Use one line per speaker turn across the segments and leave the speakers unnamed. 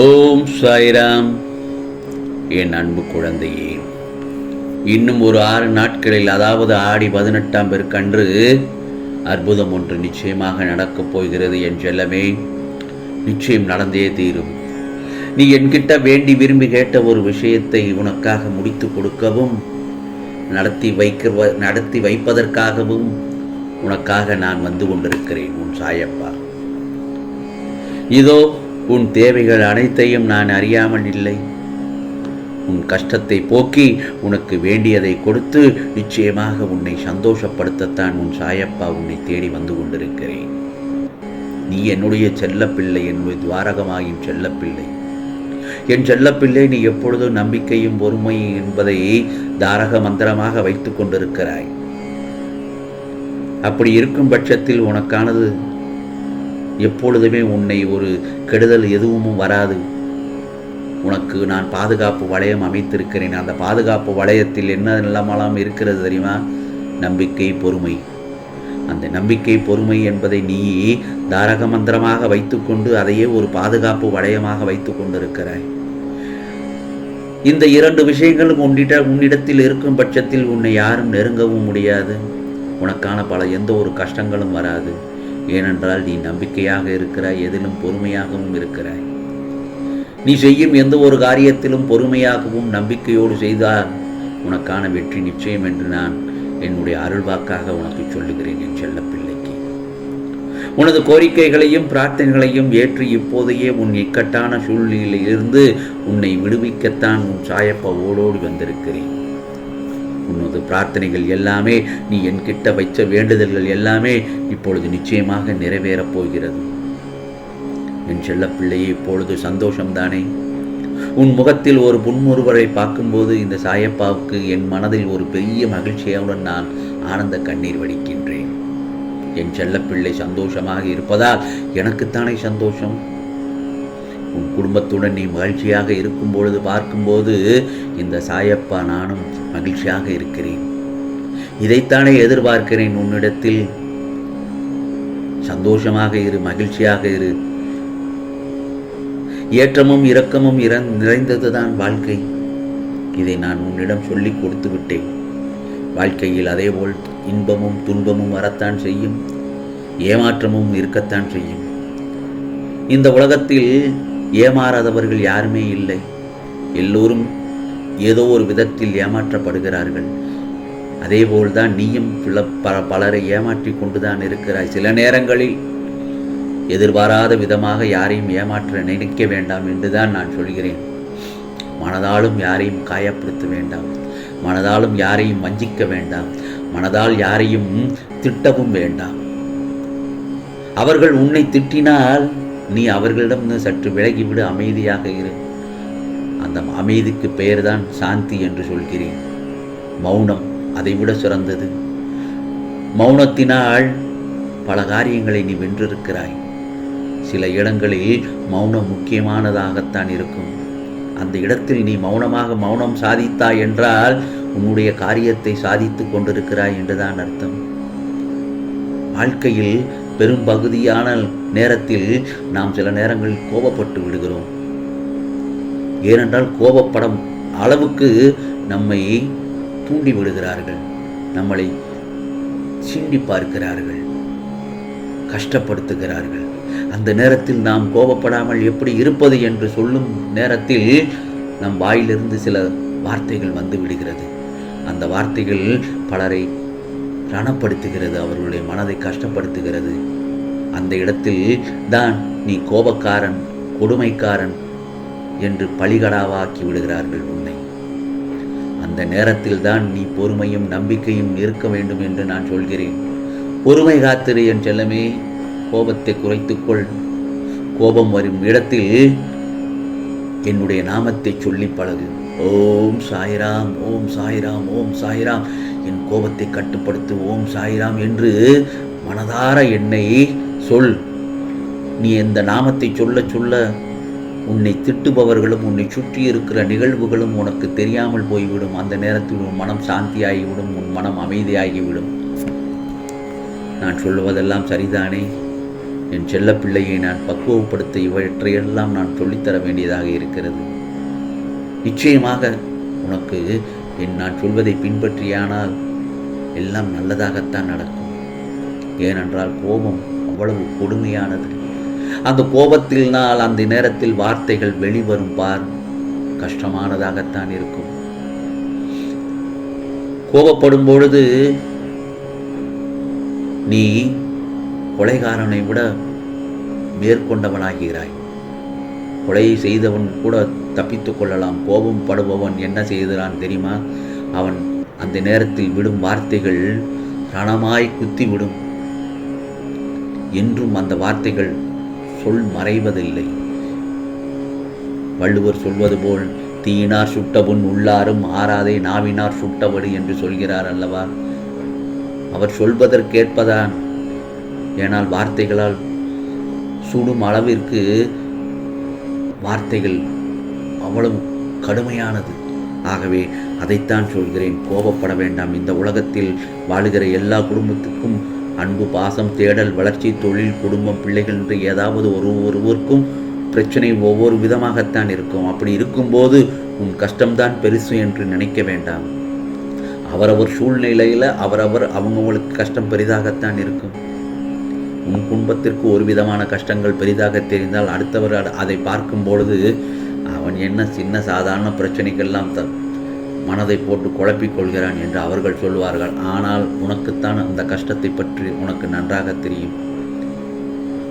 ஓம் சாய்ராம். என் அன்பு குழந்தையே இன்னும் ஒரு ஆறு நாட்களில் அதாவது ஆடி பதினெட்டாம் பெருக்கன்று அற்புதம் ஒன்று நிச்சயமாக நடக்கப் போகிறது என் செல்லமே. நிச்சயம் நடந்தே தீரும். நீ என்கிட்ட வேண்டி விரும்பி கேட்ட ஒரு விஷயத்தை உனக்காக முடித்து கொடுக்கவும் நடத்தி வைக்க நடத்தி வைப்பதற்காகவும் உனக்காக நான் வந்து கொண்டிருக்கிறேன் உன் சாயப்பா. இதோ உன் தேவைகள் அனைத்தையும் நான் அறியாமல் இல்லை. உன் கஷ்டத்தை போக்கி உனக்கு வேண்டியதை கொடுத்து நிச்சயமாக உன்னை சந்தோஷப்படுத்தத்தான் உன் சாயப்பா உன்னை தேடி வந்து கொண்டிருக்கிறேன். நீ என்னுடைய செல்லப்பிள்ளை என்னுடைய துவாரகமாயின் செல்லப்பிள்ளை. என் செல்லப்பிள்ளை நீ எப்பொழுதும் நம்பிக்கையும் பொறுமை என்பதை தாரக மந்திரமாக வைத்துக் கொண்டிருக்கிறாய். அப்படி இருக்கும் பட்சத்தில் உனக்கானது எப்பொழுதுமே உன்னை ஒரு கெடுதல் எதுவும் வராது. உனக்கு நான் பாதுகாப்பு வளையம் அமைத்திருக்கிறேன். அந்த பாதுகாப்பு வளையத்தில் என்ன நிலமெல்லாம் இருக்கிறது தெரியுமா? நம்பிக்கை பொறுமை. அந்த நம்பிக்கை பொறுமை என்பதை நீ தாரக மந்திரமாக வைத்துக்கொண்டு அதையே ஒரு பாதுகாப்பு வளையமாக வைத்து கொண்டிருக்கிறாய். இந்த இரண்டு விஷயங்களும் உன்னிட உன்னிடத்தில் இருக்கும் பட்சத்தில் உன்னை யாரும் நெருங்கவும் முடியாது. உனக்கான பல எந்த ஒரு கஷ்டங்களும் வராது. ஏனென்றால் நீ நம்பிக்கையாக இருக்கிறாய் எதிலும் பொறுமையாகவும் இருக்கிறாய். நீ செய்யும் எந்த ஒரு காரியத்திலும் பொறுமையாகவும் நம்பிக்கையோடு செய்தால் உனக்கான வெற்றி நிச்சயம் என்று நான் என்னுடைய அருள்வாக்காக உனக்கு சொல்லுகிறேன் என் செல்ல பிள்ளைக்கு உனது கோரிக்கைகளையும் பிரார்த்தனைகளையும் ஏற்று இப்போதையே உன் இக்கட்டான சூழ்நிலையிலிருந்து உன்னை விடுவிக்கத்தான் உன் சாயப்பா ஓடோடி வந்திருக்கிறேன். உனது பிரார்த்தனைகள் எல்லாமே நீ என்கிட்ட வைச்ச வேண்டுதல்கள் எல்லாமே இப்பொழுது நிச்சயமாக நிறைவேறப் போகிறது. என் செல்லப்பிள்ளையே இப்பொழுது சந்தோஷம்தானே? உன் முகத்தில் ஒரு புன்முறுவரை பார்க்கும்போது இந்த சாயப்பாவுக்கு என் மனதில் ஒரு பெரிய மகிழ்ச்சியுடன் நான் ஆனந்த கண்ணீர் வடிக்கின்றேன். என் செல்லப்பிள்ளை சந்தோஷமாக இருப்பதால் எனக்குத்தானே சந்தோஷம்? குடும்பத்துடன் நீ மகிழ்ச்சியாக இருக்கும் பொழுது பார்க்கும்போது இந்த சாயப்பா நானும் மகிழ்ச்சியாக இருக்கிறேன். இதைத்தானே எதிர்பார்க்கிறேன் உன்னிடத்தில். சந்தோஷமாக இரு மகிழ்ச்சியாக இரு. ஏற்றமும் இரக்கமும் இறந் நிறைந்ததுதான் வாழ்க்கை. இதை நான் உன்னிடம் சொல்லிக் கொடுத்து விட்டேன். வாழ்க்கையில் அதேபோல் இன்பமும் துன்பமும் வரத்தான் செய்யும். ஏமாற்றமும் இருக்கத்தான் செய்யும். இந்த உலகத்தில் ஏமாறாதவர்கள் யாருமே இல்லை. எல்லோரும் ஏதோ ஒரு விதத்தில் ஏமாற்றப்படுகிறார்கள். அதேபோல்தான் நீயும் பில பல பலரை ஏமாற்றி கொண்டுதான் இருக்கிறாய். சில நேரங்களில் எதிர்பாராத விதமாக யாரையும் ஏமாற்ற நினைக்க வேண்டாம் என்றுதான் நான் சொல்கிறேன். மனதாலும் யாரையும் காயப்படுத்த வேண்டாம். மனதாலும் யாரையும் வஞ்சிக்க வேண்டாம். மனதால் யாரையும் திட்டவும் வேண்டாம். அவர்கள் உன்னை திட்டினால் நீ அவர்களிடம் சற்று விலகிவிடு அமைதியாக இரு. அந்த அமைதிக்கு பெயர்தான் சாந்தி என்று சொல்கிறேன். மௌனம் அதைவிட சிறந்தது. மௌனத்தினால் பல காரியங்களை நீ வென்றிருக்கிறாய். சில இடங்களில் மௌனம் முக்கியமானதாகத்தான் இருக்கும். அந்த இடத்தில் நீ மௌனமாக மௌனம் சாதித்தாய் என்றால் உன்னுடைய காரியத்தை சாதித்து கொண்டிருக்கிறாய் என்றுதான் அர்த்தம். வாழ்க்கையில் பெரும்பகுதியான நேரத்தில் நாம் சில நேரங்களில் கோபப்பட்டு விடுகிறோம். ஏனென்றால் கோபப்படம் அளவுக்கு நம்மை தூண்டி விடுகிறார்கள். நம்மளை சீண்டி பார்க்கிறார்கள். கஷ்டப்படுத்துகிறார்கள். அந்த நேரத்தில் நாம் கோபப்படாமல் எப்படி இருப்பது என்று சொல்லும் நேரத்தில் நம் வாயிலிருந்து சில வார்த்தைகள் வந்து விடுகிறது. அந்த வார்த்தைகள் பலரை ரணப்படுத்துகிறது அவர்களுடைய மனதை கஷ்டப்படுத்துகிறது. அந்த இடத்தில் தான் நீ கோபக்காரன் கொடுமைக்காரன் என்று பலிகடாவாக்கி விடுகிறார்கள் உன்னை. அந்த நேரத்தில் தான் நீ பொறுமையும் நம்பிக்கையும் இருக்க வேண்டும் என்று நான் சொல்கிறேன். பொறுமை காத்திரு என் செல்லமே கோபத்தை குறைத்துக்கொள். கோபம் வரும் இடத்தில் என்னுடைய நாமத்தை சொல்லி பழகு. ஓம் சாய்ராம் ஓம் சாய்ராம் ஓம் சாய்ராம். என் கோபத்தை கட்டுப்படுத்து ஓம் சாய்ராம் என்று மனதார என்னை சொல். நீ இந்த நாமத்தை சொல்ல சொல்ல உன்னை திட்டுபவர்களும் உன்னை சுற்றி இருக்கிற நிகழ்வுகளும் உனக்கு தெரியாமல் போய்விடும். அந்த நேரத்தில் உன் மனம் சாந்தியாகிவிடும் உன் மனம் அமைதியாகிவிடும். நான் சொல்லுவதெல்லாம் சரிதானே? என் செல்லப்பிள்ளையை நான் பக்குவப்படுத்த இவற்றையெல்லாம் நான் சொல்லித்தர வேண்டியதாக இருக்கிறது. நிச்சயமாக உனக்கு என் நான் சொல்வதை பின்பற்றியானால் எல்லாம் நல்லதாகத்தான் நடக்கும். ஏனென்றால் கோபம் அவ்வளவு கொடுமையானது. அந்த கோபத்தினால் அந்த நேரத்தில் வார்த்தைகள் வெளிவரும் பார் கஷ்டமானதாகத்தான் இருக்கும். கோபப்படும் பொழுது நீ கொலைகாரனை விட மேற்கொண்டவனாகிறாய். கொலை செய்தவன் கூட தப்பித்துக் கொள்ளலாம் கோபம் படுபவன் என்ன செய்கிறான் தெரியுமா? அவன் அந்த நேரத்தில் விடும் வார்த்தைகள் ரணமாய் குத்திவிடும். என்றும் அந்த வார்த்தைகள் சொல் மறைவதில்லை. வள்ளுவர் சொல்வது போல் தீயினார் சுட்டபுண் உள்ளாரும் ஆறாதே நாவினார் சுட்டவடு என்று சொல்கிறார் அல்லவா? அவர் சொல்வதற்கேற்பதான். ஏனால் வார்த்தைகளால் சுடும் அளவிற்கு வார்த்தைகள் அவ்வளவு கடுமையானது. ஆகவே அதைத்தான் சொல்கிறேன். கோபப்பட வேண்டாம். இந்த உலகத்தில் வாழுகிற எல்லா குடும்பத்துக்கும் அன்பு பாசம் தேடல் வளர்ச்சி தொழில் குடும்பம் பிள்ளைகள் என்று ஏதாவது ஒரு ஒருவருக்கும் பிரச்சனை ஒவ்வொரு விதமாகத்தான் இருக்கும். அப்படி இருக்கும்போது உன் கஷ்டம்தான் பெருசு என்று நினைக்க வேண்டாம். அவரவர் சூழ்நிலையில் அவரவர் அவங்கவுங்களுக்கு கஷ்டம் பெரிதாகத்தான் இருக்கும். உன் குடும்பத்திற்கு ஒரு விதமான கஷ்டங்கள் பெரிதாக தெரிந்தால் அடுத்தவர் அதை பார்க்கும் பொழுது அவன் என்ன சின்ன சாதாரண பிரச்சனைக்கெல்லாம் த மனதை போட்டு குழப்பிக் கொள்கிறான் என்று அவர்கள் சொல்வார்கள். ஆனால் உனக்குத்தான் அந்த கஷ்டத்தை பற்றி உனக்கு நன்றாக தெரியும்.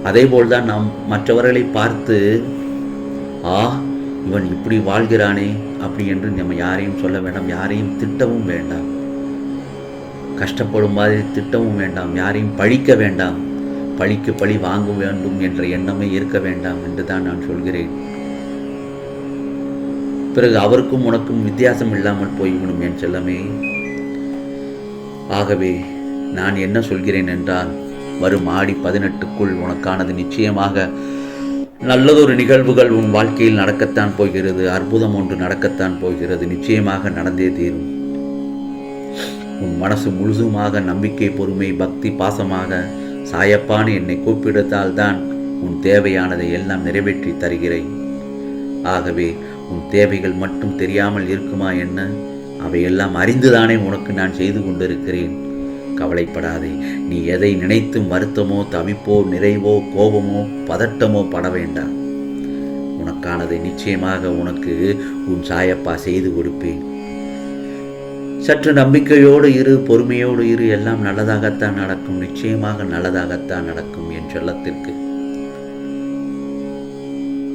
அதேபோல்தான் நாம் மற்றவர்களை பார்த்து ஆ இவன் இப்படி வாழ்கிறானே அப்படி என்று நம்ம யாரையும் சொல்ல வேண்டாம். யாரையும் திட்டவும் வேண்டாம். கஷ்டப்படும் மாதிரி திட்டவும் வேண்டாம். யாரையும் பழிக்க வேண்டாம். பழிக்கு பழி வாங்க வேண்டும் என்ற எண்ணமே இருக்க வேண்டாம் என்று தான் நான் சொல்கிறேன். பிறகு அவருக்கும் உனக்கும் வித்தியாசம் இல்லாமல் போய்விடும் என் செல்லமே. ஆகவே நான் என்ன சொல்கிறேன் என்றால் வரும் ஆடி பதினெட்டுக்குள் உனக்கானது நிச்சயமாக நல்லதொரு நிகழ்வுகள் உன் வாழ்க்கையில் நடக்கத்தான் போகிறது அற்புதம் ஒன்று நடக்கத்தான் போகிறது நிச்சயமாக நடந்தே தீரும். உன் மனசு முழுதுமாக நம்பிக்கை பொறுமை பக்தி பாசமாக சாயப்பான்னு என்னை கூப்பிடுத்தால் தான் உன் தேவையானதை எல்லாம் நிறைவேற்றி தருகிறேன். ஆகவே உன் தேவைகள் மட்டும் தெரியாமல் இருக்குமா என்ன? அவையெல்லாம் அறிந்துதானே உனக்கு நான் செய்து கொண்டிருக்கிறேன். கவலைப்படாதே நீ எதை நினைத்தும் வருத்தமோ தவிப்போ நிறைவோ கோபமோ பதட்டமோ பட வேண்டாம். உனக்கானதை நிச்சயமாக உனக்கு உன் சாயப்பா செய்து கொடுப்பேன். சற்று நம்பிக்கையோடு இரு பொறுமையோடு இரு எல்லாம் நல்லதாகத்தான் நடக்கும் நிச்சயமாக நல்லதாகத்தான் நடக்கும் என் செல்லத்திற்கு.